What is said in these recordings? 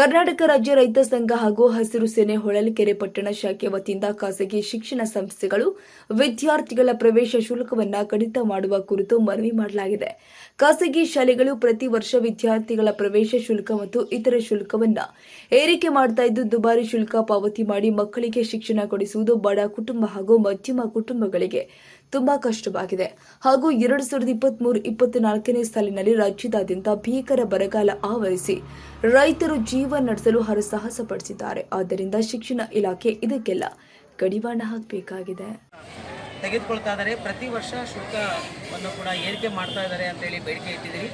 ಕರ್ನಾಟಕ ರಾಜ್ಯ ರೈತ ಸಂಘ ಹಾಗೂ ಹಸಿರು ಸೇನೆ ಹೊಳಲ್ಕೆರೆ ಪಟ್ಟಣ ಶಾಖೆ ವತಿಯಿಂದ ಖಾಸಗಿ ಶಿಕ್ಷಣ ಸಂಸ್ಥೆಗಳು ವಿದ್ಯಾರ್ಥಿಗಳ ಪ್ರವೇಶ ಶುಲ್ಕವನ್ನು ಕಡಿತ ಮಾಡುವ ಕುರಿತು ಮನವಿ ಮಾಡಲಾಗಿದೆ. ಖಾಸಗಿ ಶಾಲೆಗಳು ಪ್ರತಿ ವರ್ಷ ವಿದ್ಯಾರ್ಥಿಗಳ ಪ್ರವೇಶ ಶುಲ್ಕ ಮತ್ತು ಇತರೆ ಶುಲ್ಕವನ್ನು ಏರಿಕೆ ಮಾಡ್ತಾ ಇದ್ದು ದುಬಾರಿ ಶುಲ್ಕ ಪಾವತಿ ಮಾಡಿ ಮಕ್ಕಳಿಗೆ ಶಿಕ್ಷಣ ಕೊಡಿಸುವುದು ಬಡ ಕುಟುಂಬ ಹಾಗೂ ಮಧ್ಯಮ ಕುಟುಂಬಗಳಿಗೆ ತುಂಬಾ ಕಷ್ಟವಾಗಿದೆ. ಹಾಗೂ ಎರಡು ಸಾವಿರದ ಇಪ್ಪತ್ಮೂರು ಇಪ್ಪತ್ನಾಲ್ಕನೇ ಸಾಲಿನಲ್ಲಿ ರಾಜ್ಯದಾದ್ಯಂತ ಭೀಕರ ಬರಗಾಲ ಆವರಿಸಿ ರೈತರು ಜೀವ ನಡೆಸಲು ಹರಸಾಹಸ ಪಡಿಸಿದ್ದಾರೆ ಆದ್ದರಿಂದ ಶಿಕ್ಷಣ ಇಲಾಖೆ ಇದಕ್ಕೆಲ್ಲ ಕಡಿವಾಣ ಹಾಕಬೇಕಾಗಿದೆ. ತೆಗೆದುಕೊಳ್ತಾ ಪ್ರತಿ ವರ್ಷ ಶುಲ್ಕವನ್ನು ಕೂಡ ಏರಿಕೆ ಮಾಡ್ತಾ ಇದ್ದಾರೆ ಅಂತೇಳಿ ಬೇಡಿಕೆ ಇಟ್ಟಿದ್ದೀರಿ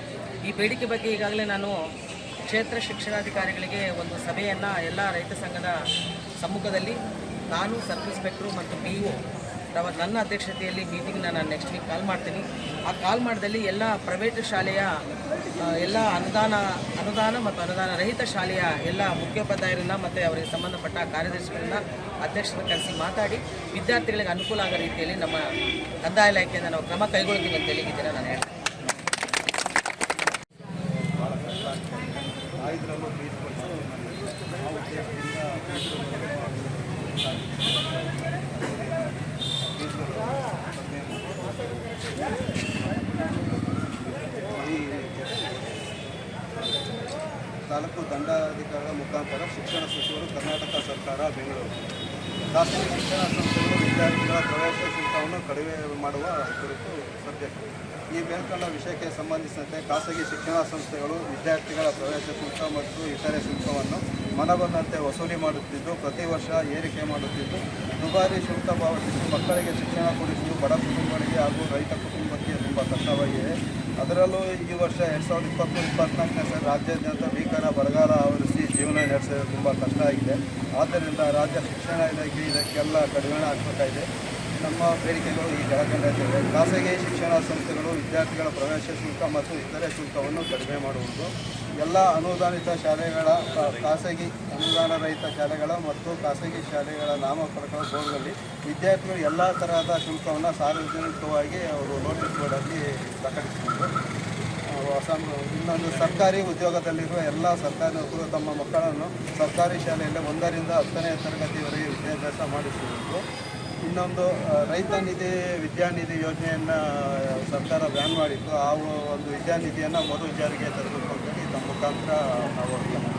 ಈ ಬೇಡಿಕೆ ಬಗ್ಗೆ ಈಗಾಗಲೇ ನಾನು ಕ್ಷೇತ್ರ ಶಿಕ್ಷಣಾಧಿಕಾರಿಗಳಿಗೆ ಒಂದು ಸಭೆಯನ್ನು ಎಲ್ಲ ರೈತ ಸಂಘದ ಸಮ್ಮುಖದಲ್ಲಿ ನಾನು ಸಬ್ ಇನ್ಸ್ಪೆಕ್ಟ್ರು ಮತ್ತು ಪಿ ಒ ರವ ನನ್ನ ಅಧ್ಯಕ್ಷತೆಯಲ್ಲಿ ಮೀಟಿಂಗ್ನ ನಾನು ನೆಕ್ಸ್ಟ್ ವೀಕ್ ಕಾಲ್ ಮಾಡ್ತೀನಿ. ಆ ಕಾಲ್ ಮಾಡಿದಲ್ಲಿ ಎಲ್ಲ ಪ್ರೈವೇಟ್ ಶಾಲೆಯ ಎಲ್ಲ ಅನುದಾನ ಅನುದಾನ ಮತ್ತು ಅನುದಾನ ರಹಿತ ಶಾಲೆಯ ಎಲ್ಲ ಮುಖ್ಯೋಪಾಧ್ಯಾಯರನ್ನ ಮತ್ತು ಅವರಿಗೆ ಸಂಬಂಧಪಟ್ಟ ಕಾರ್ಯದರ್ಶಿಗಳನ್ನ ಅಧ್ಯಕ್ಷರ ಕರೆಸಿ ಮಾತಾಡಿ, ವಿದ್ಯಾರ್ಥಿಗಳಿಗೆ ಅನುಕೂಲ ಆಗೋ ರೀತಿಯಲ್ಲಿ ನಮ್ಮ ಕಂದಾಯ ಇಲಾಖೆಯಿಂದ ನಾವು ಕ್ರಮ ಕೈಗೊಳ್ತೀವಿ ಅಂತ ಈ ನಾನು ಹೇಳ್ತೀನಿ. ತಾಲೂಕು ದಂಡಾಧಿಕಾರಿಗಳ ಮುಖಾಂತರ ಶಿಕ್ಷಣ ಸಚಿವರು ಕರ್ನಾಟಕ ಸರ್ಕಾರ, ಬೆಂಗಳೂರು. ಖಾಸಗಿ ಶಿಕ್ಷಣ ಸಂಸ್ಥೆಗಳು ವಿದ್ಯಾರ್ಥಿಗಳ ಪ್ರವೇಶ ಶುಲ್ಕವನ್ನು ಕಡಿಮೆ ಮಾಡುವ ಕುರಿತು ಸಬ್ಜೆಕ್ಟ್ ಈ ಮೇಲ್ಕಂಡ ವಿಷಯಕ್ಕೆ ಸಂಬಂಧಿಸಿದಂತೆ ಖಾಸಗಿ ಶಿಕ್ಷಣ ಸಂಸ್ಥೆಗಳು ವಿದ್ಯಾರ್ಥಿಗಳ ಪ್ರವೇಶ ಶುಲ್ಕ ಮತ್ತು ಇತರೆ ಶುಲ್ಕವನ್ನು ಮನಬಂದಂತೆ ವಸೂಲಿ ಮಾಡುತ್ತಿದ್ದು, ಪ್ರತಿ ವರ್ಷ ಏರಿಕೆ ಮಾಡುತ್ತಿದ್ದು, ದುಬಾರಿ ಶುಲ್ಕ ಪಾವತಿಸಿ ಮಕ್ಕಳಿಗೆ ಶಿಕ್ಷಣ ಕೊಡಿಸುವುದು ಬಡ ಕುಟುಂಬಗಳಿಗೆ ಹಾಗೂ ರೈತ ಕುಟುಂಬಕ್ಕೆ ತುಂಬ ಕಷ್ಟವಾಗಿದೆ. ಅದರಲ್ಲೂ ಈ ವರ್ಷ ಎರಡು ಸಾವಿರದ ಇಪ್ಪತ್ತು ಇಪ್ಪತ್ನಾಲ್ಕನೇ ಸರ್ ರಾಜ್ಯಾದ್ಯಂತ ಭೀಕರ ಬರಗಾಲ ಆವರಿಸಿ ಜೀವನ ನಡೆಸಲು ತುಂಬ ಕಷ್ಟ ಆಗಿದೆ. ಆದ್ದರಿಂದ ರಾಜ್ಯ ಶಿಕ್ಷಣ ಇಲಾಖೆ ಇದಕ್ಕೆಲ್ಲ ಕಡಿವಾಣ ಹಾಕಬೇಕಾಗಿದೆ. ನಮ್ಮ ಬೇಡಿಕೆಗಳು ಈ ಕೆಳಕಂಡಿದ್ದೇವೆ ಖಾಸಗಿ ಶಿಕ್ಷಣ ಸಂಸ್ಥೆಗಳು ವಿದ್ಯಾರ್ಥಿಗಳ ಪ್ರವೇಶ ಶುಲ್ಕ ಮತ್ತು ಇತರೆ ಶುಲ್ಕವನ್ನು ಕಡಿಮೆ ಮಾಡುವುದು, ಎಲ್ಲ ಅನುದಾನಿತ ಶಾಲೆಗಳ ಖಾಸಗಿ ಅನುದಾನ ರಹಿತ ಶಾಲೆಗಳ ಮತ್ತು ಖಾಸಗಿ ಶಾಲೆಗಳ ನಾಮಫಲಕ ಬೋರ್ಡ್ನಲ್ಲಿ ವಿದ್ಯಾರ್ಥಿಗಳು ಎಲ್ಲ ತರಹದ ಶುಲ್ಕವನ್ನು ಸಾರ್ವಜನಿಕವಾಗಿ ಅವರು ನೋಟಿಸ್ ಬೋರ್ಡಲ್ಲಿ ಪ್ರಕಟಿಸಿದರು ಇನ್ನೊಂದು ಸರ್ಕಾರಿ ಉದ್ಯೋಗದಲ್ಲಿರುವ ಎಲ್ಲ ಸರ್ಕಾರಿ ನೌಕರರು ತಮ್ಮ ಮಕ್ಕಳನ್ನು ಸರ್ಕಾರಿ ಶಾಲೆಯಲ್ಲಿ ಒಂದರಿಂದ ಹತ್ತನೇ ತರಗತಿವರೆಗೆ ವಿದ್ಯಾಭ್ಯಾಸ ಮಾಡಿಸುವುದು. ಇನ್ನೊಂದು ರೈತ ನಿಧಿ ವಿದ್ಯಾನಿಧಿ ಯೋಜನೆಯನ್ನು ಸರ್ಕಾರ ಬ್ಯಾನ್ ಮಾಡಿತ್ತು. ಆ, ಒಂದು ವಿದ್ಯಾನಿಧಿಯನ್ನು ಮರು ಜಾರಿಗೆ ತರಬೇಕು ಅಂತೇಳಿ ಮುಖಾಂತರ ನಾವು